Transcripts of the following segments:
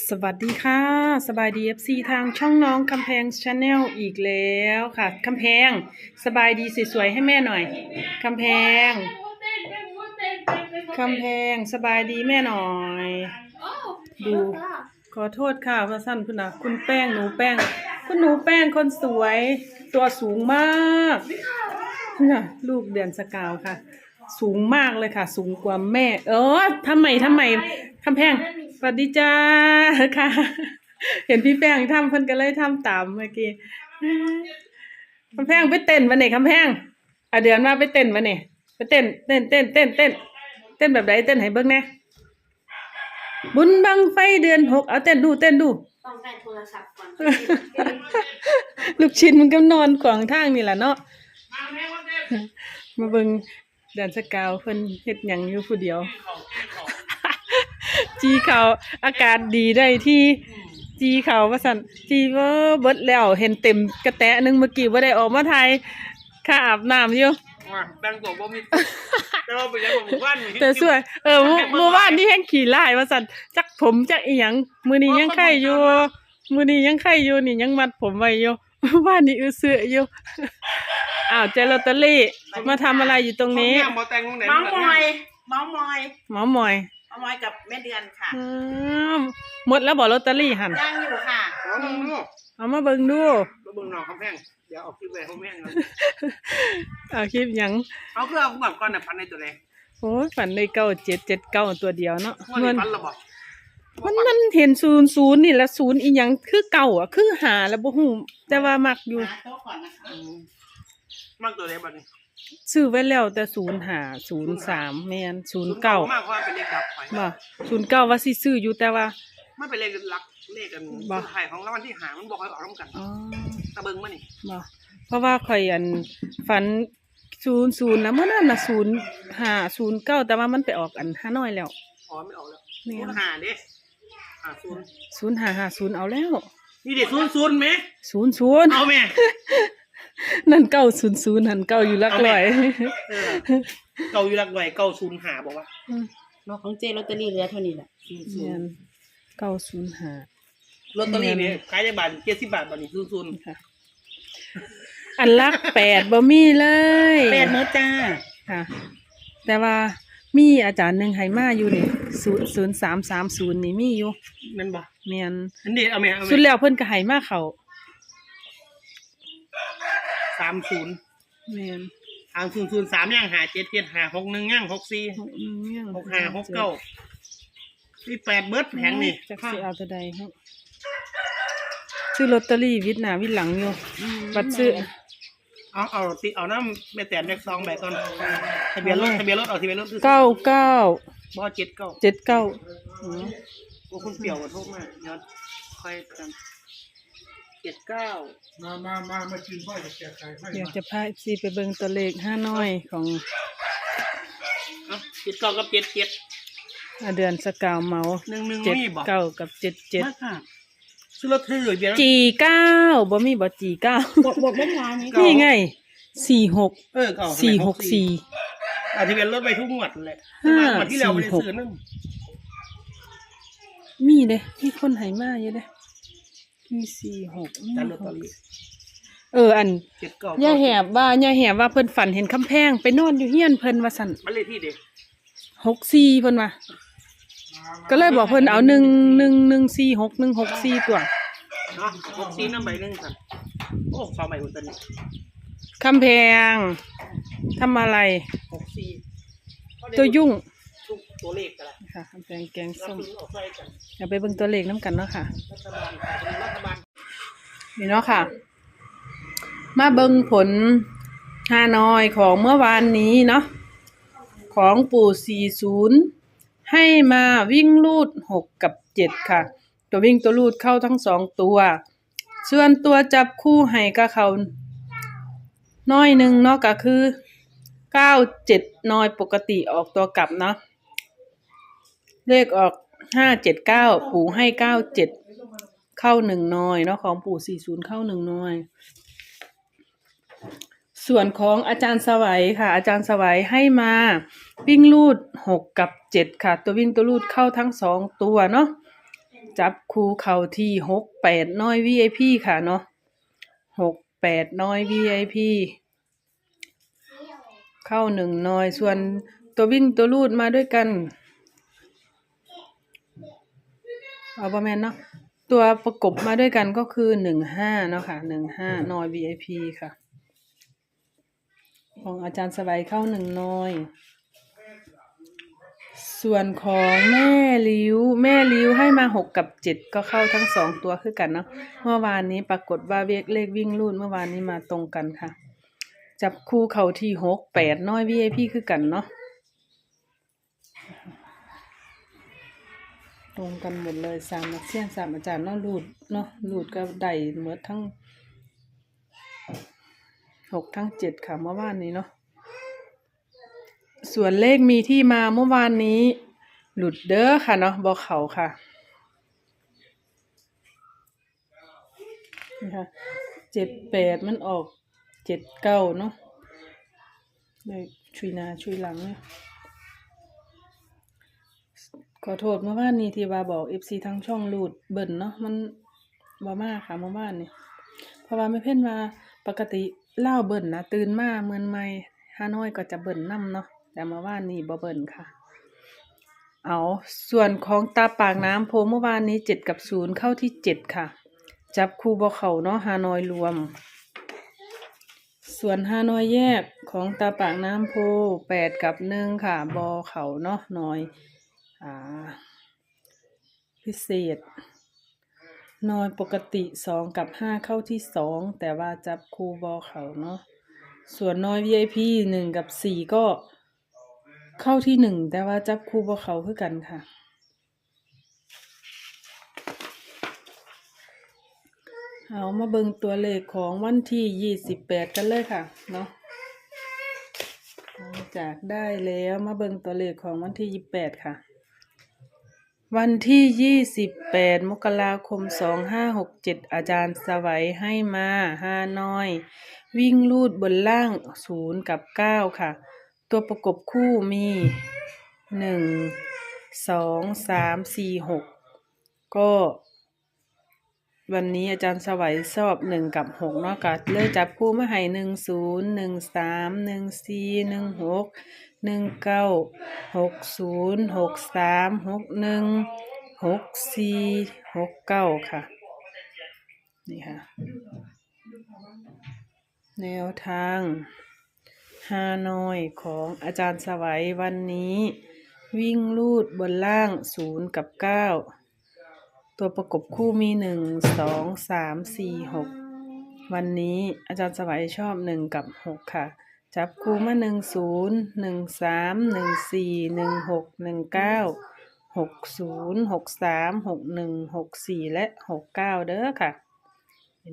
สวัสดีค่ะ สบายดี FC ทางช่องน้องคำแพงชาแนลอีกแล้วค่ะคำแพง สบายดีสวยๆให้แม่หน่อยคำแพงคำแพงสบายดีแม่หน่อย ดู ขอโทษค่ะพระสั้นคุณนะคุณแป้งหนูแป้ง คุณหนูแป้งคนสวย ตัวสูงมากน่ะลูกเดือนสกาวค่ะ สูงมากเลยค่ะ สูงกว่าแม่ เออทำไมทำไมคำแพง วัสดีจ้าค่ะ เห็นพี่แป้งทำเพิ่นก็เลยทำตามเมื่อกี้คำแพงไปเต้นวันไหนคำแพงอะเดือนมาไปเต้นวันไหนไปเต้นเต้นเต้นเต้นเต้นเต้นแบบไหนเต้นให้เบิ่งแหน่บุญบังไฟเดือนหกเอาเต้นดูเต้นดูต้องได้โทรศัพท์ก่อนลูกชิ้นมันก็นอนขวางทางนี่แหละเนาะมาเบิ่งเดือนสกาวเพิ่นเฮ็ดหยังอยู่ผู้เดียว จีเขาอากาศดีได้ที่จีเขาว่าสั่นจีเวอร์เบิดแล้วเห็นเต็มกระแตะหนึงเมื่อกี้บ่ได้ออกมาถ่ายค่าอาบน้ำอยู่ ว่าแบงก์ตัวบ่มีแต่ว่าไปยังผมว่านมีแต่สวย เออเมื่อเมื่อวานนี่แห้งขี่ลายว่าสั่นจักผมจักอีหยังมื้อนี้ยังไข่อยู่มื้อนี้ยังไข่อยู่นี่ยังมัดผมไว้อยู่ เมื่อวานนี่อื้อเสืออยู่อ้าวเจอลอตเตอรี่มาทำอะไรอยู่ตรงนี้ เมาแต่งตรงไหนเมาส์มอยเมาส์มอย หมอหมอย เมาส์มอยกับแม่เดือนค่ะอืมหมดแล้วบอกลอตเตอรี่หันยังอยู่ค่ะเอามึงดูเอามาเบิ่งดูแล้วมึงนอนคำแพงเดี๋ยวเอาคลิปแหวนคำแพงก่อนเอาคลิปหยังเอาคือเอาก่อนก่อนน่ะพันในตัวแดงโอ้ยฝันได้เก้าเจ็ดเจ็ดเก้าตัวเดียวเนาะว่ามันี่นพันละบ่มันมันเห็นศูนย์ศูนย์นี่ละศูนย์อีหยังคือเก่าอะคือหาแล้วบ่ฮู้แต่ว่ามักอยู่หาโต๊ะก่อนนะคะอืมมากตัวใดบัดนี้ ซื้อไว้แล้วแต่ศูนย์หาศูนย์สามแมนศูนย์เก้ามากกว่าเป็นเลขดับไปบ่ศูนย์เก้าว่าสิซื้ออยู่แต่ว่าไม่เป็นเลขหลักเลขกันบ่ ไทยของรางวัลที่หามันบอกให้ออกร่วมกันอ๋อตะเบิงมานี่บ่เพราะว่าข่อยอันฝันศูนย์ศูนย์นะเมื่อนั้นน่ะศูนย์หาศูนย์เก้าแต่ว่ามันไปออกอันห้าน้อยแล้ว อ๋อไม่ออกแล้วแม่นศูนย์หาเด้อ่าศูนย์ศูนย์หาหาศูนย์เอาแล้วนี่เด็ศูนย์ศูนย์ไหมศูนย์ศูนย์เอาแม่ นั่นเก้าศูนย์ศูนย์หันเก้าอยู่หลักร้อยเออเก่าอยู่หลักหน่วยเก่าศูนย์หาบอกว่าเนาะของเจลอตเตอรี่เหลือเท่านี้แหละศูนย์ศูเนียนนย์เก้าศูนย์หาลอตเตอรี่เนี่ยขายได้บาทเจ็ดสิบบาทบาทนี่ศูนย์ศูนย์ค่ะ อันลักแปดบ่มีเลยแปดเมื่อจ้าค่ะ แต่ว่ามีอาจารย์หนึ่งให้มาอยู่นี่ศูนย์ศูนย์สามสามศูนย์นี่มีอยู่นั่นบ่เมียนอันนี้เอาแม่เอาสุดแม่แล้วเพิ่นก็ให้มาเขา สามศูนย์เมียนทางศูนย์ศูนย์สามย่างหาเจ็ดเจ็ดหาหกหนึ่งย่างหกสี่หกหนึ่งยังหกห้าหกเก้าที่แปดเบิร์ดแผงนี่จักสิเอาตัวใดครับซื้อลอตเตอรี่วิทย์หน้าวิทย์หลังอยู่บัดซื้อเอาเอาติเอาน้ำแม่แตนแม่ซองใบก่อนทะเบียนรถทะเบียนรถเอาทะเบียนรถเก้าเก้าบ่เจ็ดเก้าเจ็ดเก้าว่าคุณเปี่ยวขอโทษมากย้อนค่อยกัน เจ็ดเก้ามา มา มา มากินพ่อจะแจกไก่ให้เดี๋ยวจะพาซีไปเบิ่งตัวเลขห้าน้อยของเอาเจ็ดเก้ากับเจ็ดเจ็ดอาเดือนสกาวเมาหนึ่งหนึ่งเจ็ดมีบ่เก้ากับเจ็ดเจ็ดมากค่ะซื้อรถถือเบียร์จีเก้าบ่มีบ่จีเก้าบทบทเล่นงานนี้นี่ไงสี่หกเออเก่าสี่หกสี่อาทะเบียนรถไปทุกงวดเลยห้างวดที่แล้วไม่ได้สี่หกซื้อนั่นมีเด้มีคนให้มาเยอะเด้ มีสี่หกมีแต่รถหตอกนนี้เออ อันเจ็ดเก้าย่าแหบว่าย่าแหบว่าเพิ่นฝันเห็นคำแพง ไปนอนอยู่เฮียนเพิ่นว่าสั่นมันเลยที่เด็กหกสี่เพิ่นว่าก็เลยบอกเพิ่นเอาหนึ่งหนึ่งหนึ่งสี่หกหนึ่งหกสี่ตัวเนาะหกสี่น้ำใบหนึ่งครับโอ้สองใบหมดตอนนี้คำแพงทำอะไรหกสี่ตัวยุ่งทุก ตัวเลขกันละค่ะคำแพงแกงเราส้มถึงออกใส่กันเดี๋ยวไปเบิ่งตัวเลขน้ำกันเนาะค่ะรัฐบาลค่ะจะมีรัฐบาลนี่เนาะค่ะ มาเบิ่งผลฮานอยของเมื่อวานนี้เนาะของปู่40ให้มาวิ่งลูด6กับ7ค่ะ ตัววิ่งตัวลูดเข้าทั้งสองตัวส่วนตัวจับคู่ให้ก็เขาน้อยหนึ่งเนาะก็คือ9 7น้อยปกติออกตัวกลับเนาะ เลขออก579ปู่ให้97เจ็ดเข้าหนึ่งน้อยเนาะของปู่สี่ศูนย์เข้าหนึ่งน้อย ส่วนของอาจารย์สวัยค่ะ อาจารย์สวัยให้มาวิ่งลูดหกกับเจ็ดค่ะ ตัววิ่งตัวลูดเข้าทั้งสองตัวเนาะจับคูเข้าที่หกแปดน้อย VIP ค่ะเนาะหกแปดน้อย VIP เข้าหนึ่งน้อยส่วนตัววิ่งตัวรูดมาด้วยกัน เอาประมาณเนาะตัวประกบมาด้วยกันก็คือหนึ่งห้าเนาะค่ะหนึ่งห้าน้อย VIP ค่ะ ของอาจารย์สบายเข้าหนึ่งน้อย ส่วนของแม่ลิ้ว แม่ลิ้วให้มาหกกับเจ็ดก็เข้าทั้งสองตัวคือกันเนาะเมื่อวานนี้ปรากฏว่าเวกเลขวิ่งรูดเมื่อวานนี้มาตรงกันค่ะ จับคู่เขาที่หกแปดน้อย VIP คือกันเนาะ ตรงกันหมดเลยสามนักเสี่ยงสามอาจารย์เนาะรูดเนาะรูดก็ได้เหมดทั้งหกทั้งเจ็ดค่ะเมื่อวานนี้เนาะส่วนเลขมีที่มาเมื่อวานนี้ หลุดเด้อค่ะเนาะบอกเขาค่ะนี่ค่ะเจ็ดแปดมันออกเจ็ดเก้าเนาะเลยชุยหนาชุยหลังเนี่ย ขอโทษเมื่อวานนี้ที่ว่าบอกเอฟซีทั้งช่องหลุดเบิ่นเนาะมันบ่มากค่ะเมื่อวานนี้เพราะว่าไม่เพ่นว่าปกติเล่าเบิ่นนะตื่นมาเมือนไม่ฮานอยก็จะเบิ่นนํเนาะแต่เมื่อวานนี้บ่เบิ่นค่ะ เอาส่วนของตาปากน้ำโพเมื่อวานนี้เจ็ดกับศูนย์เข้าที่เจ็ดค่ะ จับคู่บ่เขาเนาะฮานอยรวม ส่วนฮานอยแยกของตาปากน้ำโพแปดกับหนึ่งค่ะบอเขาเนาะน้อย พิเศษ นอยปกติสองกับห้าเข้าที่สองแต่ว่าจับคูบอเขาเนาะส่วนนอย VIP หนึ่งกับสี่ก็เข้าที่หนึ่งแต่ว่าจับคูบอเขาคือกันค่ะเอามาเบิงตัวเลขของวันที่ยี่สิบแปดกันเลยค่ะเนาะจากได้แล้วมาเบิงตัวเลขของวันที่ยี่สิบแปดค่ะ วันที่ยี่สิบแปดมกราคมสองห้าหกเจ็ดอาจารย์สวัยให้มาห้าน้อย วิ่งลูดบนล่างศูนย์กับเก้าค่ะ ตัวประกบคู่มีหนึ่งสองสามสี่หกก็ วันนี้อาจารย์สวัยสอบหนึ่งกับหกเนาะก็เลยจับคู่มาให้หนึ่งศูนย์หนึ่งสามหนึ่งสี่หนึ่งหก หนึ่งเก้าหกศูนย์หกสามหกหนึ่งหกสี่หกเก้าค่ะ นี่ค่ะ แนวทางฮานอยของอาจารย์สวัยวันนี้ วิ่งลูดบนล่างศูนย์กับเก้าตัวประกบคู่มีหนึ่งสองสามสี่หกวันนี้อาจารย์สวัยชอบหนึ่งกับหกค่ะ จับคู่มาหนึ่งศูนย์หนึ่งสามหนึ่งสี่หนึ่งหกหนึ่งเก้าหกศูนย์หกสามหกหนึ่งหกสี่และหกเก้าเด้อค่ะ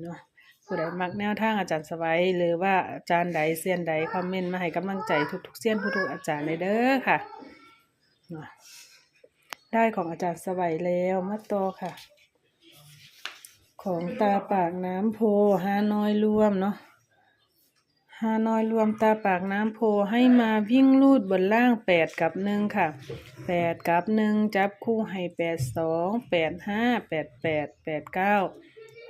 เนาะผู้ใดมักแนวทางอาจารย์สวัยหรือว่าอาจารย์ใดเซียนใดคอมเมนต์มาให้กำลังใจทุกๆเซียนทุกๆอาจารย์เลยเด้อค่ะเนาะได้ของอาจารย์สวัยแล้วมาต่อค่ะ ของตาปากน้ำโพฮานอยรวมเนาะ ฮานอยรวมตาปากน้ำโพให้มาวิ่งลูดบนล่างแปดกับหนึ่งค่ะแปดกับหนึ่งจับคู่ให้แปดสองแปดห้าแปดแปดแปดเก้า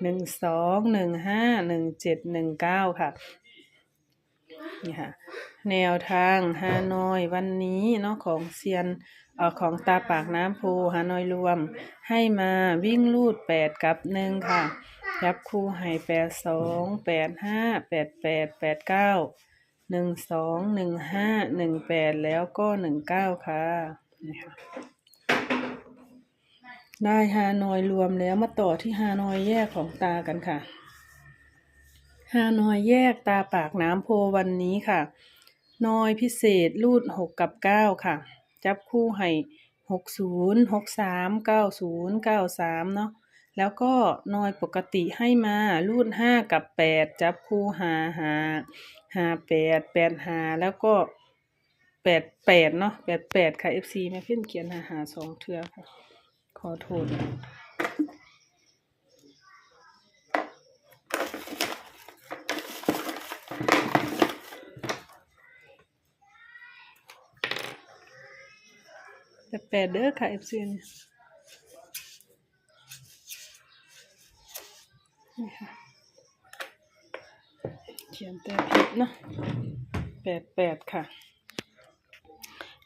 หนึ่งสองหนึ่งห้าหนึ่งเจ็ดหนึ่งเก้าค่ะ นี่ค่ะแนวทางฮานอยวันนี้เนาะของเซียนเอ่อของตาปากน้ำโพฮานอยรวม ให้มาวิ่งลูดแปดกับหนึ่งค่ะยับคู่ให้แปดสองแปดห้าแปดแปดแปดเก้าหนึ่งสองหนึ่งห้าหนึ่งแปดแล้วก็หนึ่งเก้าค่ะนี่ค่ะได้ฮานอยรวมแล้วมาต่อที่ฮานอยแยกของตากันค่ะ ฮานอยแยกตาปากน้ำโพวันนี้ค่ะ นอยพิเศษรูดหกกับเก้าค่ะ จับคู่ให้หกศูนย์หกสามเก้าศูนย์เก้าสามเนาะแล้วก็นอยปกติให้มารูดห้ากับแปดจับคู่หาหาหาแปดแปดหาแล้วก็แปดแปดเนาะแปดแปดค่ะ FC แม่เพิ่นเขียนหาหาสองเทือค่ะ ขอโทษ แต่แปดเด้อค่ะเอฟซีนี่ค่ะ เขียนแต่ผิดนะแปดแปดค่ะ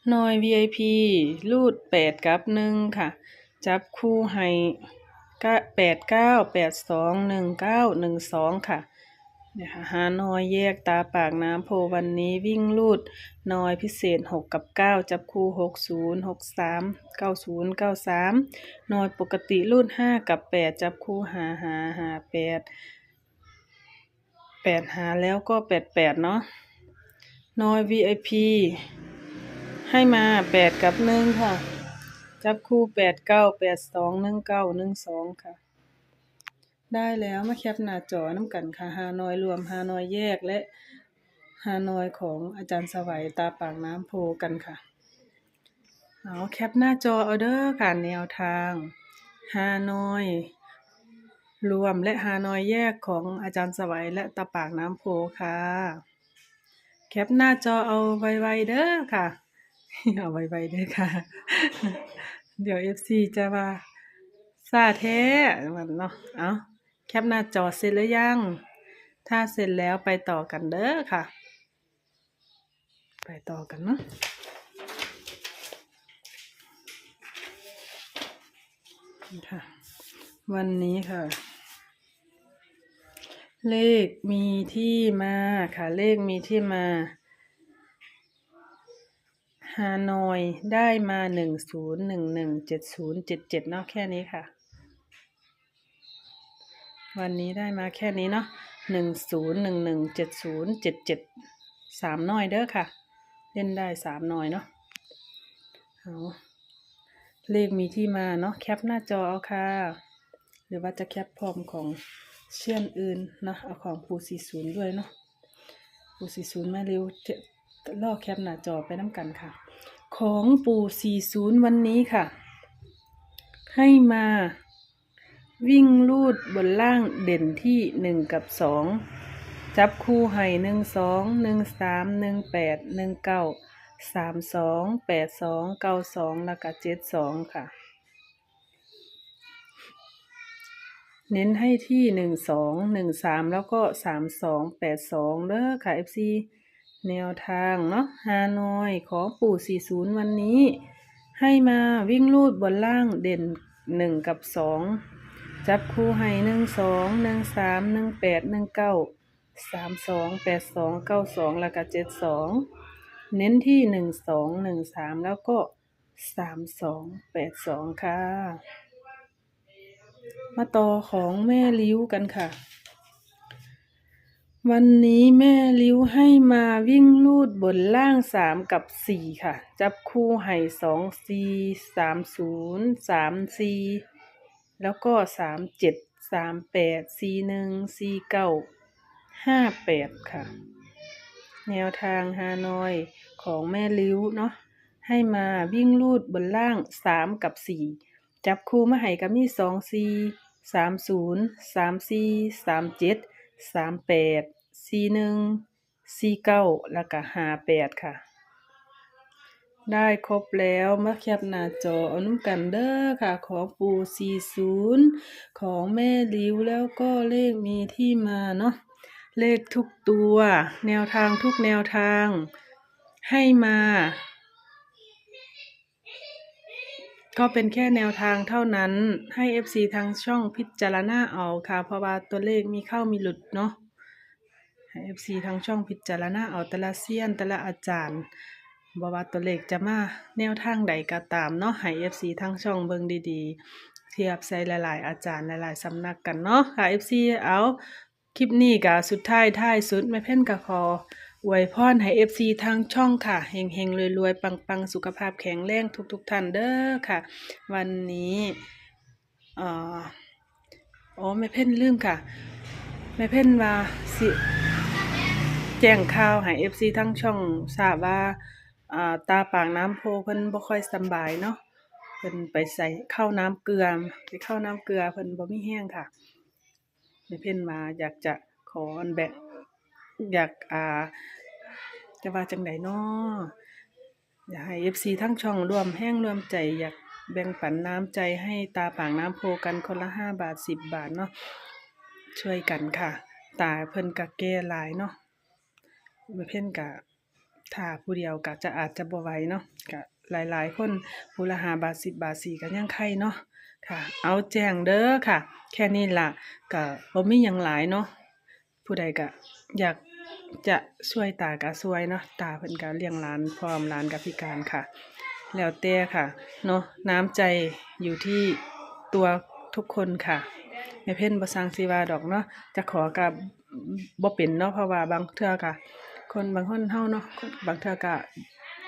หน่อย VIP รูดแปดกับหนึ่งค่ะ จับคู่ให้แปดเก้าแปดสองหนึ่งเก้าหนึ่งสองค่ะ เนี่ยค่ะหาหน่อยแยกตาปากน้ำโพวันนี้วิ่งรูดหน่อยพิเศษหกกับเก้าจับคู่หกศูนย์หกสามเก้าศูนย์เก้าสามหน่อยปกติรูดห้ากับแปดจับคู่หาหาหาแปดแปดหาแล้วก็แปดแปดเนาะหน่อย VIP ให้มาแปดกับหนึ่งค่ะ จับคู่แปดเก้าแปดสองหนึ่งเก้าหนึ่งสองค่ะ ได้แล้วมาแคปหน้าจอน้ำกันค่ะฮานอยรวมฮานอยแยกและฮานอยของอาจารย์สวัยตาปากน้ำโพกันค่ะเอาแคปหน้าจอเอาเด้อค่ะแนวทางฮานอยรวมและฮานอยแยกของอาจารย์สวัยและตาปากน้ำโพค่ะ แคปหน้าจอเอาไวๆเด้อค่ะเอาไวๆเด้อค่ะ เดี๋ยว FC จะว่าซาแท้มันเนาะ เอา แคปหน้าจอเสร็จหรือยัง ถ้าเสร็จแล้วไปต่อกันเด้อค่ะ ไปต่อกันเนาะค่ะ วันนี้ค่ะ เลขมีที่มาค่ะ เลขมีที่มาฮานอยได้มาหนึ่งศูนย์หนึ่งหนึ่งเจ็ดศูนย์เจ็ดเจ็ดเนาะแค่นี้ค่ะ วันนี้ได้มาแค่นี้เนาะหนึ่งศูนย์หนึ่งหนึ่งเจ็ดศูนย์เจ็ดเจ็ดสามหน่อยเด้อค่ะ เล่นได้สามหน่อยเนาะเอาเลขมีที่มาเนาะแคปหน้าจอเอาค่ะ หรือว่าจะแคปพร้อมของเชื่อนอื่นนะเอาของปูสี่ศูนย์ด้วยเนาะปูสี่ศูนย์มาเร็วเจลอแคปหน้าจอไปน้ำกันค่ะ ของปูสี่ศูนย์วันนี้ค่ะ ให้มา วิ่งลูดบนล่างเด่นที่หนึ่งกับสองจับคู่ให้หนึ่งสองหนึ่งสามหนึ่งแปดหนึ่งเก้าสามสองแปดสองเก้าสองแล้วก็เจ็ดสองค่ะ เน้นให้ที่หนึ่งสองหนึ่งสามแล้วก็สามสองแปดสองเด้อค่ะ FC แนวทางเนาะฮานอยของปู่สี่ศูนย์วันนี้ ให้มาวิ่งลูดบนล่างเด่นหนึ่งกับสอง จับคู่ให้หนึ่งสองหนึ่งสามหนึ่งแปดหนึ่งเก้าสามสองแปดสองเก้าสองแล้วก็เจ็ดสองเน้นที่หนึ่งสองหนึ่งสามแล้วก็สามสองแปดสองค่ะ มาต่อของแม่ลิ้วกันค่ะ วันนี้แม่ลิ้วให้มาวิ่งลูดบนล่างสามกับสี่ค่ะ จับคู่ให้สองสี่สามศูนย์สามสี่ แล้วก็สามเจ็ดสามแปดสี่หนึ่งสี่เก้าห้าแปดค่ะ แนวทางฮานอยของแม่ลิ้วเนาะให้มาวิ่งลูดบนล่างสามกับสี่จับคู่มาให้กับมีสองสี่สามศูนย์สามสี่สามเจ็ดสามแปดสี่หนึ่งสี่เก้าแล้วก็ห้าแปดค่ะ ได้ครบแล้วมาแคปหน้าจอเอานุ่มกันเด้อค่ะ ของปูสี่ศูนย์ของแม่ลิ้วแล้วก็เลขมีที่มาเนาะเลขทุกตัว แนวทางทุกแนวทาง ให้มา ก็เป็นแค่แนวทางเท่านั้นให้ FC ทางช่องพิจารณาเอาค่ะ เพราะว่าตัวเลขมีเข้ามีหลุดเนาะให้ FC ทางช่องพิจารณาเอาแต่ละเซียนแต่ละอาจารย์ บว่าตัวเลขจะมาแนวทางใดก็ตามเนาะให้ FC ทางช่องเบิ่งดีๆ เทียบใส่หลายๆ อาจารย์หลายๆสำนักกันเนาะค่ะ FC เอาคลิปนี้ก็สุดท้ายท้ายสุดแม่เพ่นก็ขออวยพรให้ FC ทางช่องค่ะเฮงเฮงรวยๆ ปังๆ สุขภาพแข็งแรงทุกๆท่านเด้อค่ะ วันนี้ออ๋อแม่เพ่นลืมค่ะแม่เพ่นว่าสิ แจ้งข่าวให้ FC ทางช่องทราบว่า อ่าตาปากน้ำโพเพิ่นบ่ค่อยสบายเนาะเพิ่นไปใส่เข้าน้ำเกลือไปเข้าน้ำเกลือเพิ่นบ่มีแห้งค่ะแม่เพิ่นมาอยากจะขออันแบ่งอยากอ่าจะว่าจังไดเนาะอยากให้ FC ทั้งช่องรวมแห้งรวมใจอยากแบ่งปันน้ำใจให้ตาปากน้ำโพกันคนละห้าบาทสิบบาทเนาะช่วยกันค่ะ ตาเพิ่นก็แก่หลายเนาะเพิ่นก็ ถ้าผู้เดียวก็จะอาจจะบ่ไหวเนาะก็หลายๆ คนผู้ละ5บาท10บาท4ก็ยังไข่เนาะค่ะ เอาแจ้งเด้อค่ะ แค่นี้ละก็บ่มียังหลายเนาะผู้ใดก็อยากจะช่วยตาก็ช่วยเนาะตาเพิ่นก็เลี้ยงหลานพร้อมหลานก็พิการค่ะ แล้วแต่ค่ะเนาะน้ำใจอยู่ที่ตัวทุกคนค่ะแม่เพ่นบ่สร้างสิว่าดอกเนาะจะขอกับบ่เป็นเนาะเพราะว่าบางเทื่อก็ คนบางคนเฮาเนาะบางเทื่อก็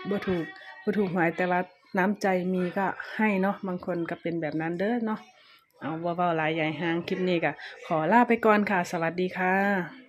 บ่ถูกบ่ถูกหวยแต่ว่าน้ำใจมีก็ให้เนาะบางคนก็เป็นแบบนั้นเด้อเนาะเอาบ่เว้าหลายใหญ่หางคลิปนี้ก็ขอลาไปก่อนค่ะ สวัสดีค่ะ